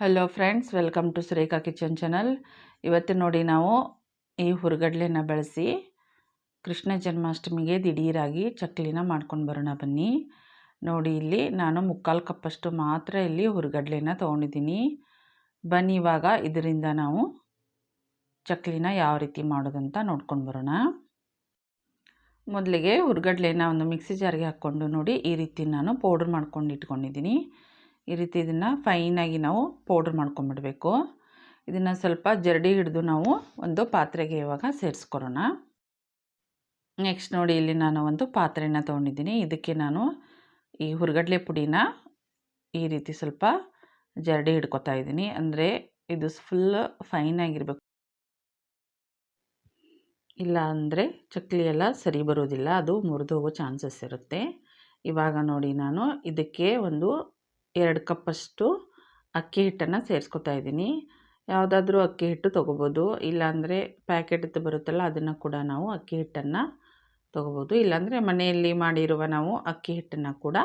Hello friends welcome to Surekha kitchen channel ಇವತ್ತು ನೋಡಿ ನಾವು ಈ ಹುರ್ಗಡ್ಲೆನ ಬಳಸಿ ಕೃಷ್ಣ ಜನ್ಮಾಷ್ಟಮಿಗೆ ದಿಢೀರಾಗಿ ಚಕ್ಲಿನ ಮಾಡ್ಕೊಂಡು ಬರೋಣ ಬನ್ನಿ. ನೋಡಿ ಇಲ್ಲಿ ನಾನು ಮುಕ್ಕಾಲು ಕಪ್ಪಷ್ಟು ಮಾತ್ರ ಇಲ್ಲಿ ಹುರ್ಗಡ್ಲೆನ ತೊಗೊಂಡಿದ್ದೀನಿ. ಬನ್ನಿ ಇವಾಗ ಇದರಿಂದ ನಾವು ಚಕ್ಲಿನ ಯಾವ ರೀತಿ ಮಾಡೋದಂತ ನೋಡ್ಕೊಂಡು ಬರೋಣ. ಮೊದಲಿಗೆ ಹುರ್ಗಡ್ಲೆನ ಒಂದು ಮಿಕ್ಸಿ ಜಾರಿಗೆ ಹಾಕ್ಕೊಂಡು ನೋಡಿ ಈ ರೀತಿ ನಾನು ಪೌಡ್ರ್ ಮಾಡ್ಕೊಂಡು ಇಟ್ಕೊಂಡಿದ್ದೀನಿ. ಈ ರೀತಿ ಇದನ್ನು ಫೈನಾಗಿ ನಾವು ಪೌಡ್ರ್ ಮಾಡ್ಕೊಂಬಿಡಬೇಕು ಇದನ್ನು ಸ್ವಲ್ಪ ಜರಡಿ ಹಿಡಿದು ನಾವು ಒಂದು ಪಾತ್ರೆಗೆ ಇವಾಗ ಸೇರಿಸ್ಕೊಳೋಣ. ನೆಕ್ಸ್ಟ್ ನೋಡಿ ಇಲ್ಲಿ ನಾನು ಒಂದು ಪಾತ್ರೆನ ತೊಗೊಂಡಿದ್ದೀನಿ. ಇದಕ್ಕೆ ನಾನು ಈ ಹುರ್ಗಡ್ಲೆ ಪುಡಿನ ಈ ರೀತಿ ಸ್ವಲ್ಪ ಜರಡಿ ಹಿಡ್ಕೊತಾ ಇದ್ದೀನಿ. ಅಂದರೆ ಇದು ಫುಲ್ ಫೈನಾಗಿರ್ಬೇಕು ಇಲ್ಲ ಅಂದರೆ ಚಕ್ಲಿ ಎಲ್ಲ ಸರಿ ಬರೋದಿಲ್ಲ. ಅದು ಮುರಿದು ಹೋಗೋ ಚಾನ್ಸಸ್ ಇರುತ್ತೆ. ಇವಾಗ ನೋಡಿ ನಾನು ಇದಕ್ಕೆ ಒಂದು ಎರಡು ಕಪ್ಪಷ್ಟು ಅಕ್ಕಿ ಹಿಟ್ಟನ್ನು ಸೇರಿಸ್ಕೊತಾ ಇದ್ದೀನಿ. ಯಾವುದಾದ್ರೂ ಅಕ್ಕಿ ಹಿಟ್ಟು ತೊಗೋಬೋದು. ಇಲ್ಲಾಂದರೆ ಪ್ಯಾಕೆಟ್ದು ಬರುತ್ತಲ್ಲ, ಅದನ್ನು ಕೂಡ ನಾವು ಅಕ್ಕಿ ಹಿಟ್ಟನ್ನು ತೊಗೋಬೋದು. ಇಲ್ಲಾಂದರೆ ಮನೆಯಲ್ಲಿ ಮಾಡಿರುವ ನಾವು ಅಕ್ಕಿ ಹಿಟ್ಟನ್ನು ಕೂಡ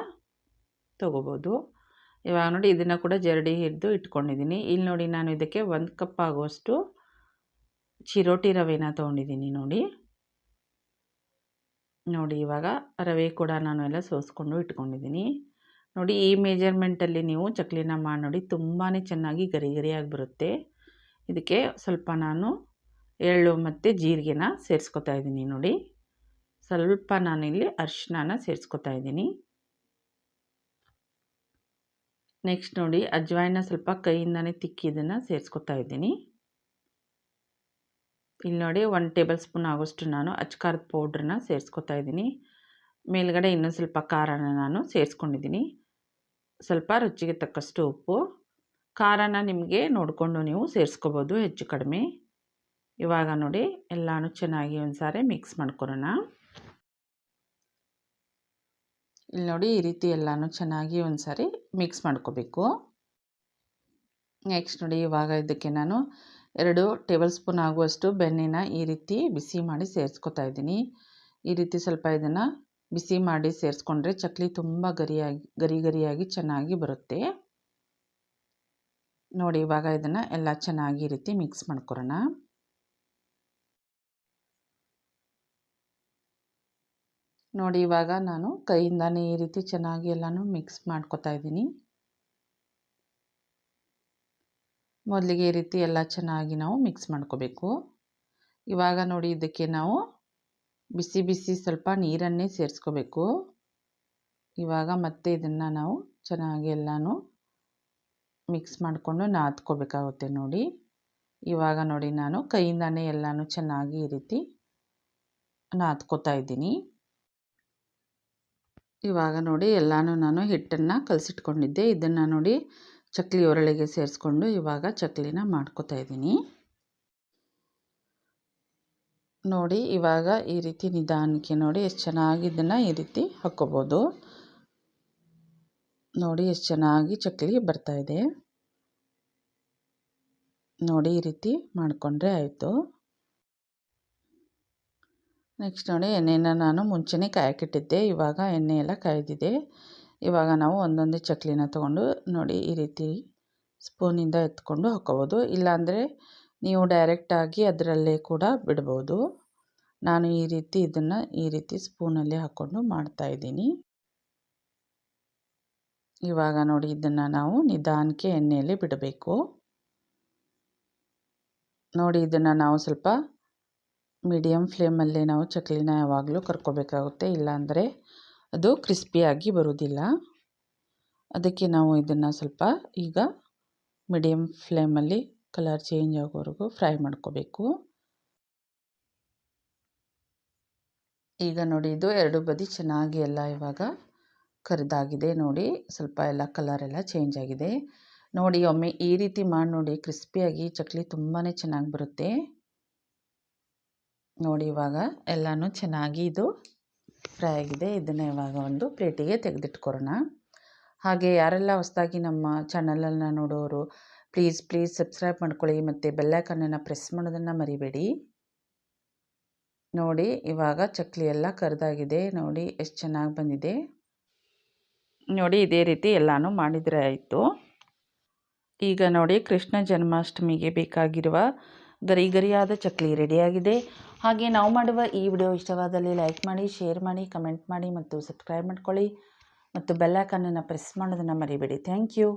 ತೊಗೋಬೋದು. ಇವಾಗ ನೋಡಿ, ಇದನ್ನು ಕೂಡ ಜರಡಿ ಹಿಡಿದು ಇಟ್ಕೊಂಡಿದ್ದೀನಿ. ಇಲ್ಲಿ ನೋಡಿ, ನಾನು ಇದಕ್ಕೆ ಒಂದು ಕಪ್ ಆಗುವಷ್ಟು ಚಿರೋಟಿ ರವೆನ ತೊಗೊಂಡಿದ್ದೀನಿ ನೋಡಿ. ನೋಡಿ, ಇವಾಗ ರವೆ ಕೂಡ ನಾನು ಎಲ್ಲ ಸೋಸ್ಕೊಂಡು ಇಟ್ಕೊಂಡಿದ್ದೀನಿ. ನೋಡಿ, ಈ ಮೇಜರ್ಮೆಂಟಲ್ಲಿ ನೀವು ಚಕ್ಲಿನ ಮಾಡಿ ನೋಡಿ ತುಂಬಾ ಚೆನ್ನಾಗಿ ಗರಿ ಗರಿಯಾಗಿ ಬರುತ್ತೆ. ಇದಕ್ಕೆ ಸ್ವಲ್ಪ ನಾನು ಎಳ್ಳು ಮತ್ತು ಜೀರಿಗೆನ ಸೇರಿಸ್ಕೊತಾ ಇದ್ದೀನಿ ನೋಡಿ. ಸ್ವಲ್ಪ ನಾನಿಲ್ಲಿ ಅರಿಶಿನ ಸೇರಿಸ್ಕೊತಾ ಇದ್ದೀನಿ. ನೆಕ್ಸ್ಟ್ ನೋಡಿ, ಅಜ್ವಾಯಿನ ಸ್ವಲ್ಪ ಕೈಯಿಂದನೇ ತಿಕ್ಕಿದ್ದನ್ನು ಸೇರಿಸ್ಕೊತಾ ಇದ್ದೀನಿ. ಇಲ್ಲಿ ನೋಡಿ ಒನ್ ಟೇಬಲ್ ಸ್ಪೂನ್ ಆಗೋಷ್ಟು ನಾನು ಅಚ್ಕಾರದ ಪೌಡ್ರನ್ನ ಸೇರಿಸ್ಕೊತಾ ಇದ್ದೀನಿ. ಮೇಲ್ಗಡೆ ಇನ್ನೊಂದು ಸ್ವಲ್ಪ ಖಾರನ ನಾನು ಸೇರಿಸ್ಕೊಂಡಿದ್ದೀನಿ. ಸ್ವಲ್ಪ ರುಚಿಗೆ ತಕ್ಕಷ್ಟು ಉಪ್ಪು, ಖಾರನ ನಿಮಗೆ ನೋಡಿಕೊಂಡು ನೀವು ಸೇರಿಸ್ಕೋಬೋದು ಹೆಚ್ಚು ಕಡಿಮೆ. ಇವಾಗ ನೋಡಿ ಎಲ್ಲನೂ ಚೆನ್ನಾಗಿ ಒಂದು ಸಾರಿ ಮಿಕ್ಸ್ ಮಾಡ್ಕೊರೋಣ ಇಲ್ಲಿ ನೋಡಿ ಈ ರೀತಿ ಎಲ್ಲನೂ ಚೆನ್ನಾಗಿ ಒಂದು ಸಾರಿ ಮಿಕ್ಸ್ ಮಾಡ್ಕೋಬೇಕು. ನೆಕ್ಸ್ಟ್ ನೋಡಿ ಇವಾಗ ಇದಕ್ಕೆ ನಾನು ಎರಡು ಟೇಬಲ್ ಸ್ಪೂನ್ ಆಗುವಷ್ಟು ಬೆಣ್ಣೆನ ಈ ರೀತಿ ಬಿಸಿ ಮಾಡಿ ಸೇರಿಸ್ಕೊತಾ ಇದ್ದೀನಿ. ಈ ರೀತಿ ಸ್ವಲ್ಪ ಇದನ್ನು ಬಿಸಿ ಮಾಡಿ ಸೇರಿಸ್ಕೊಂಡ್ರೆ ಚಕ್ಲಿ ತುಂಬ ಗರಿಯಾಗಿ, ಗರಿ ಗರಿಯಾಗಿ ಚೆನ್ನಾಗಿ ಬರುತ್ತೆ. ನೋಡಿ, ಇವಾಗ ಇದನ್ನು ಎಲ್ಲ ಚೆನ್ನಾಗಿ ರೀತಿ ಮಿಕ್ಸ್ ಮಾಡ್ಕೊರೋಣ ನೋಡಿ, ಇವಾಗ ನಾನು ಕೈಯಿಂದನೇ ಈ ರೀತಿ ಚೆನ್ನಾಗಿ ಎಲ್ಲನೂ ಮಿಕ್ಸ್ ಮಾಡ್ಕೊತಾ ಇದ್ದೀನಿ. ಮೊದಲಿಗೆ ಈ ರೀತಿ ಎಲ್ಲ ಚೆನ್ನಾಗಿ ನಾವು ಮಿಕ್ಸ್ ಮಾಡ್ಕೋಬೇಕು. ಇವಾಗ ನೋಡಿ, ಇದಕ್ಕೆ ನಾವು ಬಿಸಿ ಬಿಸಿ ಸ್ವಲ್ಪ ನೀರನ್ನೇ ಸೇರಿಸ್ಕೋಬೇಕು. ಇವಾಗ ಮತ್ತೆ ಇದನ್ನು ನಾವು ಚೆನ್ನಾಗಿ ಎಲ್ಲನೂ ಮಿಕ್ಸ್ ಮಾಡಿಕೊಂಡು ನಾದ್ಕೋಬೇಕಾಗುತ್ತೆ ನೋಡಿ. ಇವಾಗ ನೋಡಿ ನಾನು ಕೈಯಿಂದನೇ ಎಲ್ಲನೂ ಚೆನ್ನಾಗಿ ಈ ರೀತಿ ನಾದ್ಕೋತಾ ಇದ್ದೀನಿ. ಇವಾಗ ನೋಡಿ ಎಲ್ಲನೂ ನಾನು ಹಿಟ್ಟನ್ನು ಕಲಸಿಟ್ಕೊಂಡಿದ್ದೆ. ಇದನ್ನು ನೋಡಿ ಚಕ್ಲಿ ಒರಳಿಗೆ ಸೇರಿಸ್ಕೊಂಡು ಇವಾಗ ಚಕ್ಲಿನ ಮಾಡ್ಕೋತಾ ಇದ್ದೀನಿ. ನೋಡಿ, ಇವಾಗ ಈ ರೀತಿ ನಿಧಾನಕ್ಕೆ ನೋಡಿ, ಎಷ್ಟು ಚೆನ್ನಾಗಿ ಇದನ್ನು ಈ ರೀತಿ ಹಾಕ್ಕೋಬೋದು. ನೋಡಿ, ಎಷ್ಟು ಚೆನ್ನಾಗಿ ಚಕ್ಲಿ ಬರ್ತಾಯಿದೆ ನೋಡಿ, ಈ ರೀತಿ ಮಾಡಿಕೊಂಡ್ರೆ ಆಯಿತು. ನೆಕ್ಸ್ಟ್ ನೋಡಿ, ಎಣ್ಣೆನ ನಾನು ಮುಂಚೆನೇ ಕಾಯಕ್ಕಿಟ್ಟಿದ್ದೆ, ಇವಾಗ ಎಣ್ಣೆ ಎಲ್ಲ ಕಾಯ್ದಿದೆ. ಇವಾಗ ನಾವು ಒಂದೊಂದೇ ಚಕ್ಲಿನ ತೊಗೊಂಡು ನೋಡಿ, ಈ ರೀತಿ ಸ್ಪೂನಿಂದ ಎತ್ಕೊಂಡು ಹಾಕ್ಕೋಬೋದು. ಇಲ್ಲಾಂದರೆ ನೀವು ಡೈರೆಕ್ಟಾಗಿ ಅದರಲ್ಲೇ ಕೂಡ ಬಿಡ್ಬೋದು. ನಾನು ಈ ರೀತಿ ಇದನ್ನು ಈ ರೀತಿ ಸ್ಪೂನಲ್ಲಿ ಹಾಕ್ಕೊಂಡು ಮಾಡ್ತಾಯಿದ್ದೀನಿ ಇವಾಗ ನೋಡಿ ಇದನ್ನು ನಾವು ನಿಧಾನಕ್ಕೆ ಎಣ್ಣೆಯಲ್ಲಿ ಬಿಡಬೇಕು. ನೋಡಿ ಇದನ್ನು ನಾವು ಸ್ವಲ್ಪ ಮೀಡಿಯಮ್ ಫ್ಲೇಮಲ್ಲೇ ನಾವು ಚಕ್ಲಿನ ಯಾವಾಗಲೂ ಕರ್ಕೋಬೇಕಾಗುತ್ತೆ. ಇಲ್ಲಾಂದರೆ ಅದು ಕ್ರಿಸ್ಪಿಯಾಗಿ ಬರೋದಿಲ್ಲ ಅದಕ್ಕೆ ನಾವು ಇದನ್ನು ಸ್ವಲ್ಪ ಈಗ ಮೀಡಿಯಮ್ ಫ್ಲೇಮಲ್ಲಿ ಕಲರ್ ಚೇಂಜ್ ಆಗೋವರೆಗೂ ಫ್ರೈ ಮಾಡ್ಕೋಬೇಕು. ಈಗ ನೋಡಿ ಇದು ಎರಡು ಬದಿ ಚೆನ್ನಾಗಿ ಎಲ್ಲ ಇವಾಗ ಕರಿದಾಗಿದೆ ನೋಡಿ. ಸ್ವಲ್ಪ ಎಲ್ಲ ಕಲರ್ ಎಲ್ಲ ಚೇಂಜ್ ಆಗಿದೆ. ನೋಡಿ ಒಮ್ಮೆ ಈ ರೀತಿ ಮಾಡಿ ನೋಡಿ ಕ್ರಿಸ್ಪಿಯಾಗಿ ಚಕ್ಲಿ ತುಂಬಾ ಚೆನ್ನಾಗಿ ಬರುತ್ತೆ. ನೋಡಿ ಇವಾಗ ಎಲ್ಲನೂ ಚೆನ್ನಾಗಿ ಇದು ಫ್ರೈ ಆಗಿದೆ. ಇದನ್ನು ಇವಾಗ ಒಂದು ಪ್ಲೇಟಿಗೆ ತೆಗೆದಿಟ್ಕೊರೋಣ ಹಾಗೆ ಯಾರೆಲ್ಲ ಹೊಸದಾಗಿ ನಮ್ಮ ಚಾನಲನ್ನು ನೋಡೋರು ಪ್ಲೀಸ್ ಪ್ಲೀಸ್ ಸಬ್ಸ್ಕ್ರೈಬ್ ಮಾಡ್ಕೊಳ್ಳಿ. ಮತ್ತು ಬೆಲ್ಲೈಕನ್ನನ್ನು ಪ್ರೆಸ್ ಮಾಡೋದನ್ನು ಮರಿಬೇಡಿ. ನೋಡಿ, ಇವಾಗ ಚಕ್ಲಿ ಎಲ್ಲ ಕರಿದಾಗಿದೆ. ನೋಡಿ, ಎಷ್ಟು ಚೆನ್ನಾಗಿ ಬಂದಿದೆ. ನೋಡಿ, ಇದೇ ರೀತಿ ಎಲ್ಲನೂ ಮಾಡಿದರೆ ಆಯಿತು. ಈಗ ನೋಡಿ, ಕೃಷ್ಣ ಜನ್ಮಾಷ್ಟಮಿಗೆ ಬೇಕಾಗಿರುವ ಗರಿ ಗರಿಯಾದ ಚಕ್ಲಿ ರೆಡಿಯಾಗಿದೆ. ಹಾಗೆ ನಾವು ಮಾಡುವ ಈ ವಿಡಿಯೋ ಇಷ್ಟವಾದಲ್ಲಿ ಲೈಕ್ ಮಾಡಿ ಶೇರ್ ಮಾಡಿ ಕಮೆಂಟ್ ಮಾಡಿ ಮತ್ತು ಸಬ್ಸ್ಕ್ರೈಬ್ ಮಾಡ್ಕೊಳ್ಳಿ. ಮತ್ತು ಬೆಲ್ಲೈಕನ್ನನ್ನು ಪ್ರೆಸ್ ಮಾಡೋದನ್ನು ಮರಿಬೇಡಿ. Thank you